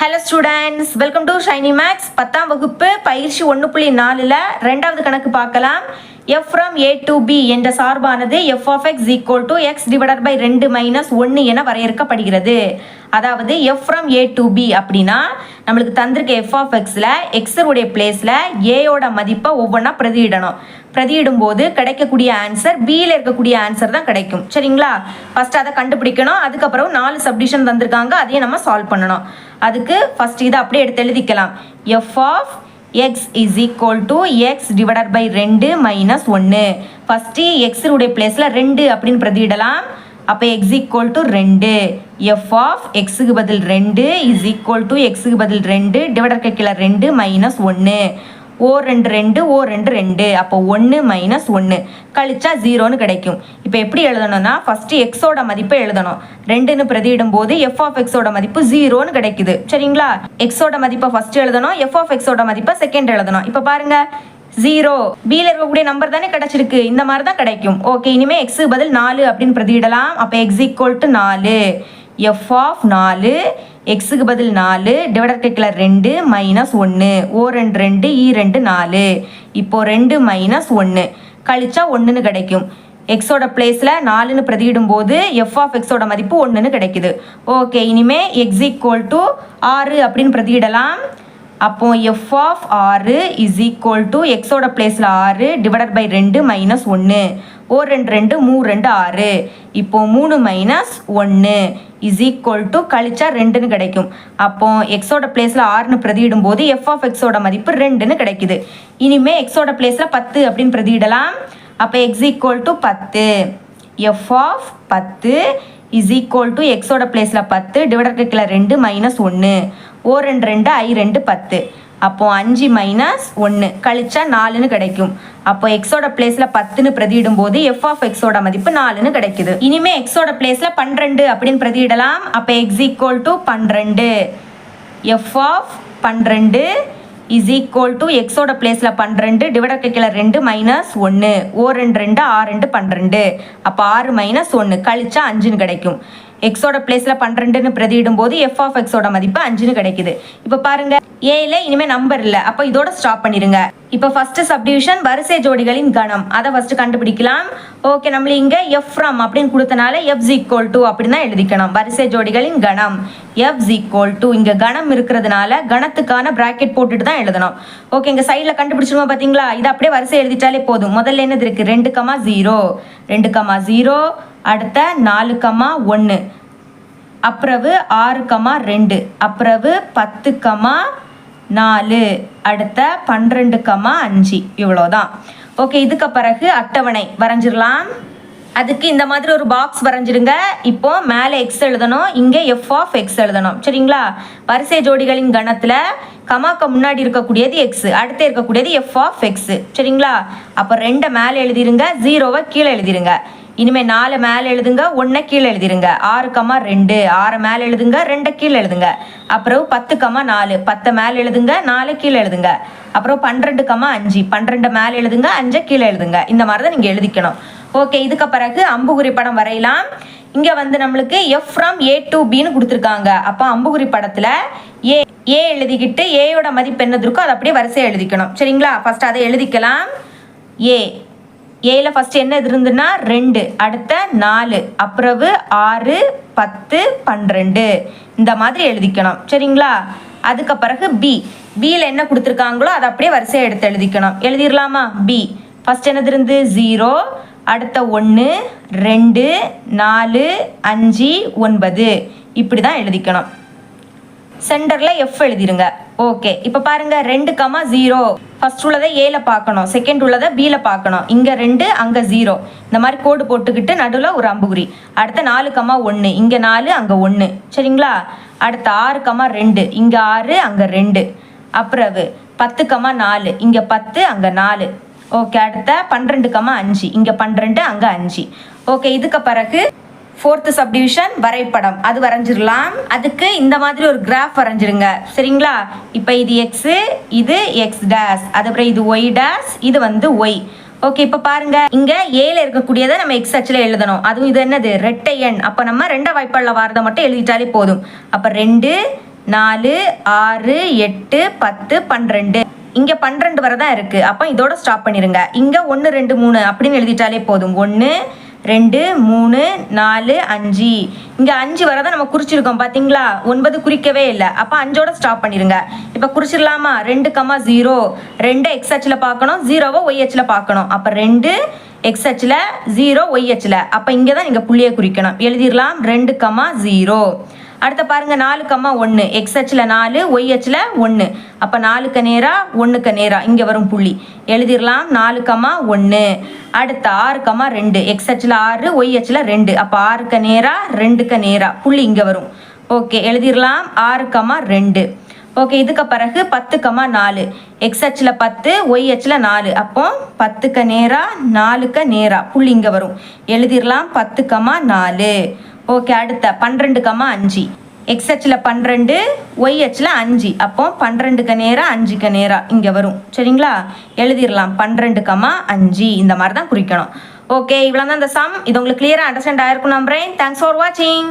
Hello students welcome to Shiny maths பத்தாம் வகுப்பு பயிற்சி ஒன்று புள்ளி நாலில் ரெண்டாவது கணக்கு பார்க்கலாம். F from A to B என்ற சார்பானது F of X equal to X divided by ரெண்டு மைனஸ் ஒன்று என வரையறுக்கப்படுகிறது. அதாவது F from A to B அப்படின்னா நம்மளுக்கு தந்திருக்க எஃப் ஆஃப் எக்ஸில் எக்ஸருடைய பிளேஸில் ஏயோட மதிப்பை ஒவ்வொன்றா பிரதியிடணும். பிரதியிடும் போது கிடைக்கக்கூடிய ஆன்சர் பியில் இருக்கக்கூடிய ஆன்சர் தான் கிடைக்கும். சரிங்களா? ஃபர்ஸ்ட் அதை கண்டுபிடிக்கணும். அதுக்கப்புறம் நாலு சப்டிஷன் தந்திருக்காங்க. அதையும் நம்ம சால்வ் பண்ணணும். அதுக்கு ஃபஸ்ட் இதை அப்படியே எடுத்து எழுதிக்கலாம். F of X is equal to X divided by ரெண்டு மைனஸ் ஒன்று ஃபஸ்ட்டு எக்ஸுடைய பிளேஸில் ரெண்டு அப்படின்னு பிரதியிடலாம். அப்போ எக்ஸ் ஈக்குவல் டு ரெண்டு. எஃப் ஆஃப் எக்ஸுக்கு பதில் ரெண்டு இஸ் ஈக்குவல் டு எக்ஸுக்கு பதில் ரெண்டு. டிவைடர் கீழே ரெண்டு மைனஸ் ஒன்று ஓ ரெண்டு ரெண்டு ஓ ரெண்டு ரெண்டு. அப்போ ஒன்று மைனஸ் ஒன்று கழிச்சா ஜீரோன்னு கிடைக்கும். இப்போ எப்படி எழுதணும்னா ஃபஸ்ட்டு எக்ஸோட மதிப்பை எழுதணும். ரெண்டுன்னு பிரதியிடும் போது எஃப் ஆஃப் எக்ஸோட மதிப்பு ஜீரோன்னு கிடைக்குது. சரிங்களா? எக்ஸோட மதிப்பை ஃபர்ஸ்ட் எழுதணும் எஃப் ஆஃப் எக்ஸோட மதிப்பை செகண்ட் எழுதணும். இப்போ பாருங்க. ஜீரோ பியில் இருக்கக்கூடிய நம்பர் தானே கிடைச்சிருக்கு. இந்த மாதிரி தான் கிடைக்கும். ஓகே இனிமேல் எக்ஸு பதில் நாலு அப்படின்னு பிரதியிடலாம். அப்போ எக்ஸ் ஈக்குவல் டு நாலு. எஃப் ஆஃப் நாலு எக்ஸுக்கு பதில் நாலு டிவைடர் கேட்கல ரெண்டு மைனஸ் ஒன்று ஓ ரெண்டு ரெண்டு இ ரெண்டு நாலு. இப்போ ரெண்டு மைனஸ் ஒன்று கழிச்சா ஒன்றுன்னு கிடைக்கும். எக்ஸோட பிளேஸில் நாலுன்னு பிரதியிடும் போது எஃப் ஆஃப் எக்ஸோட மதிப்பு ஒன்றுன்னு கிடைக்குது. ஓகே இனிமே எக்ஸ் ஈக்குவல் டு ஆறு அப்படின்னு பிரதியிடலாம். அப்போ எஃப் ஆஃப் ஆறு இஸ் ஈக்குவல் டு எக்ஸோட பிளேஸில் ஆறு டிவைடட் பை ரெண்டு மைனஸ் ஒன்று ஓ ரெண்டு ரெண்டு மூ ரெண்டு ஆறு. இப்போ மூணு மைனஸ் ஒன்று இஸ் ஈக்குவல் டு கழிச்சா ரெண்டுன்னு கிடைக்கும். அப்போ எக்ஸோட பிளேஸில் ஆறுன்னு பிரதியிடும் போது எஃப் ஆஃப் எக்ஸோட மதிப்பு ரெண்டுன்னு கிடைக்குது. இனிமே எக்ஸோட பிளேஸில் பத்து அப்படின்னு பிரதியிடலாம். அப்போ எக்ஸ் ஈக்குவல் டு பத்து. எஃப் ஆஃப் பத்து இஸ் ஈக்குவல் டு எக்ஸோட பிளேஸில் பத்து டிவைடர் கீழே ரெண்டு மைனஸ் ஒன்று ஓ ரெண்டு ரெண்டு ஐ ரெண்டு பத்து. அப்போ அஞ்சு மைனஸ் ஒன்று கழிச்சா நாலுன்னு கிடைக்கும். அப்போ எக்ஸோட பிளேஸில் பத்துன்னு பிரதியிடும் போது எஃப் ஆஃப் எக்ஸோட மதிப்பு நாலுன்னு கிடைக்குது. இனிமே எக்ஸோட பிளேஸில் பன்னிரெண்டு அப்படின்னு பிரதியிடலாம். அப்போ எக்ஸ் ஈக்குவல் டு பன்னிரெண்டு. எஃப் ஆஃப் பன்னிரெண்டு இஸ் ஈக்குவல் டு எக்ஸோட பிளேஸில் பன்னிரெண்டு டிவைடர் கீழே ரெண்டு மைனஸ் ஒன்று ஓ ரெண்டு ரெண்டு ஆறு ரெண்டு பன்னிரெண்டு. அப்போ ஆறு மைனஸ் ஒன்று கழிச்சா அஞ்சுன்னு கிடைக்கும். எக்ஸோட பிளேஸில் பன்னிரெண்டுன்னு பிரதியிடும் போது எஃப் ஆஃப் எக்ஸோட மதிப்பு அஞ்சுன்னு கிடைக்குது. இப்போ பாருங்க ஏல இனிமே நம்பர் இல்லை. அப்போ இதோட ஸ்டாப் பண்ணிடுங்க இப்போ ஃபர்ஸ்ட் சப்டிவிஷன் வரிசை ஜோடிகளின் கணம். அதை ஃபர்ஸ்ட் கண்டுபிடிக்கலாம். ஓகே நம்மள இங்க எஃப் ஃப்ரம் அப்படின்னு கொடுத்தனால எஃப் ஈக்குவல் டு அப்படின்னு தான் எழுதிக்கணும். வரிசை ஜோடிகளின் கணம். எஃப் ஈக்குவல் டு இங்க கணம் இருக்கிறதுனால கணத்துக்கான பிராக்கெட் போட்டுட்டு தான் எழுதணும். ஓகே இங்க சைடில் கண்டுபிடிச்சிருமா பாத்தீங்களா? இது அப்படியே வரிசை எழுதிட்டாலே போதும். முதல்ல என்னது இருக்கு? ரெண்டு கமா ஜீரோ ரெண்டு கமா ஜீரோ அடுத்த நாலு கமா ஒன்று அப்புறவு ஆறு கமா ரெண்டு. அப்புறவு பத்து கமா நாலு. அடுத்த பன்னிரெண்டு கமா அஞ்சு. இவ்வளோதான். ஓகே இதுக்கு பிறகு அட்டவணை. வரைஞ்சிடலாம் அதுக்கு இந்த மாதிரி ஒரு பாக்ஸ் வரைஞ்சிடுங்க இப்போ மேலே எக்ஸ் எழுதணும். இங்கே எஃப் ஆஃப் எக்ஸ் எழுதணும். சரிங்களா? வரிசை ஜோடிகளின் கணத்தில் கமாக்கு முன்னாடி இருக்கக்கூடியது எக்ஸ் அடுத்து இருக்கக்கூடியது எஃப் ஆஃப் எக்ஸ் சரிங்களா? அப்போ ரெண்டை மேலே எழுதிருங்க ஜீரோவை கீழே எழுதிருங்க. இனிமேல் நாலு மேலே எழுதுங்க ஒன்றை கீழே எழுதிருங்க. ஆறு கமா ரெண்டு ஆறு மேலே எழுதுங்க ரெண்டை கீழே எழுதுங்க. அப்புறம் பத்து கமா நாலு பத்தை மேலே எழுதுங்க நாலு கீழே எழுதுங்க. அப்புறம் பன்னிரெண்டு கமா அஞ்சு பன்னிரெண்டு மேலே எழுதுங்க அஞ்சை கீழே எழுதுங்க. இந்த மாதிரி தான் நீங்கள் எழுதிக்கணும். ஓகே இதுக்கு பிறகு அம்புகுறி படம் வரையலாம். இங்கே வந்து நம்மளுக்கு எஃப் ஃப்ரம் ஏ டு பின்னு கொடுத்துருக்காங்க. அப்போ அம்புகுறி படத்தில் ஏ ஏ எழுதிக்கிட்டு ஏயோட மதிப்பு என்னது இருக்கோ அதை அப்படியே வரிசையாக எழுதிக்கணும். சரிங்களா? ஃபஸ்ட் அதை எழுதிக்கலாம். ஏ ஏல ஃபர்ஸ்ட் என்ன இது இருந்துன்னா ரெண்டு அடுத்த நாலு அப்புறவு ஆறு பத்து பன்னிரெண்டு. இந்த மாதிரி எழுதிக்கணும். சரிங்களா? அதுக்கு பிறகு பி பியில் என்ன கொடுத்துருக்காங்களோ அதை அப்படியே வரிசையை எடுத்து எழுதிக்கணும். எழுதிடலாமா பி ஃபர்ஸ்ட் என்னது இருந்து? ஜீரோ அடுத்த ஒன்று ரெண்டு நாலு அஞ்சு ஒன்பது. இப்படி தான் எழுதிக்கணும். சென்டரில் எஃப் எழுதிருங்க. ஓகே இப்போ பாருங்க ரெண்டு கமா ஜீரோ ஃபர்ஸ்ட் உள்ளதை ஏல பார்க்கணும் செகண்ட் உள்ளதை பியில் பார்க்கணும். இங்கே ரெண்டு அங்கே ஜீரோ இந்த மாதிரி கோடு போட்டுக்கிட்டு நடுவில் ஒரு அம்புகுறி. அடுத்த நாலு கமா ஒன்று இங்கே நாலு அங்கே ஒன்று சரிங்களா? அடுத்த ஆறு கமா ரெண்டு இங்கே ஆறு அங்கே ரெண்டு. அப்புறவு பத்து கமா நாலு இங்கே பத்து அங்கே நாலு. ஓகே அடுத்த பன்னிரெண்டு கமா அஞ்சு இங்கே பன்னிரெண்டு அங்கே அஞ்சு. ஓகே இதுக்கு பிறகு ஃபோர்த்து சப்டிவிஷன் வரைபடம். அது வரைஞ்சிடலாம் அதுக்கு இந்த மாதிரி ஒரு கிராஃப் வரைஞ்சிருங்க. சரிங்களா? இப்போ இது எக்ஸு இது எக்ஸ் டேஸ் அதுக்கப்புறம் இது ஒய் டேஸ் இது வந்து ஒய் ஓகே இப்போ பாருங்க. இங்க ஏல இருக்கக்கூடியதை நம்ம எக்ஸ் அச்சில் எழுதணும். அதுவும் இது என்னது? ரெட்டை எண். அப்போ நம்ம ரெண்டை வாய்ப்பாளில் வாரதை மட்டும் எழுதிட்டாலே போதும். அப்போ ரெண்டு நாலு ஆறு எட்டு பத்து பன்னிரெண்டு. இங்கே பன்னிரெண்டு வரை தான் இருக்குது அப்போ இதோட ஸ்டாப் பண்ணிடுங்க இங்கே ஒன்று ரெண்டு மூணு அப்படின்னு எழுதிட்டாலே போதும். ஒன்று ரெண்டு மூணு நாலு அஞ்சு. இங்கே அஞ்சு வரை தான் நம்ம குறிச்சிருக்கோம் பார்த்தீங்களா ஒன்பது குறிக்கவே இல்லை. அப்போ அஞ்சோட ஸ்டாப் பண்ணிடுங்க இப்போ குறிச்சிடலாமா? ரெண்டு கமா ஜீரோ ரெண்டு எக்ஸ் அச்சில் பார்க்கணும் ஜீரோவை ஒய் அச்சில் பார்க்கணும். அப்போ ரெண்டு எக்ஸ் அச்சில் ஜீரோ ஒய் அச்சில். அப்போ இங்கே தான் நீங்கள் புள்ளியை குறிக்கணும். எழுதிடலாம். ரெண்டு கமா ஜீரோ அடுத்த பாருங்க நாலு கம்மா ஒன்று எக்ஸ் அச்சில் நாலு ஒய் அச்சில் ஒன்று அப்போ நாலுக்கு நேராக ஒன்றுக்கு நேராக இங்கே வரும் புள்ளி. எழுதிடலாம் நாலு கம்மா ஒன்று அடுத்த ஆறு கம்மா ரெண்டு. எக்ஸ் அச்சில் ஆறு ஒய் அச்சில் ரெண்டு. அப்போ ஆறுக்கு நேராக ரெண்டுக்கு நேராக புள்ளி இங்கே வரும். ஓகே எழுதிடலாம் ஆறு கம்மா ரெண்டு. ஓகே இதுக்கு பிறகு பத்து கம்மா நாலு. எக்ஸ் அச்சில் பத்து ஒய் அச்சில் நாலு. அப்போ பத்துக்கு நேராக நாலுக்கு நேராக புள்ளி இங்கே வரும். எழுதிடலாம் பத்து கம்மா நாலு. ஓகே அடுத்த. பன்னிரெண்டு கம்மா அஞ்சு. எக்ஸ் அச்சில் பன்னிரெண்டு ஒய் அச்சில் அஞ்சு. அப்போ பன்னிரெண்டுக்கு நேராக அஞ்சுக்கு நேராக இங்கே வரும். சரிங்களா? எழுதிடலாம் பன்னிரெண்டு கம்மா அஞ்சு. இந்த மாதிரி தான் குறிக்கணும். ஓகே இவ்வளோ தான் இந்த சம் இது உங்களுக்கு கிளியராக அண்டர்ஸ்டாண்ட் ஆயிருக்கும் நம்புறேன். தேங்க்ஸ் ஃபார் வாட்சிங்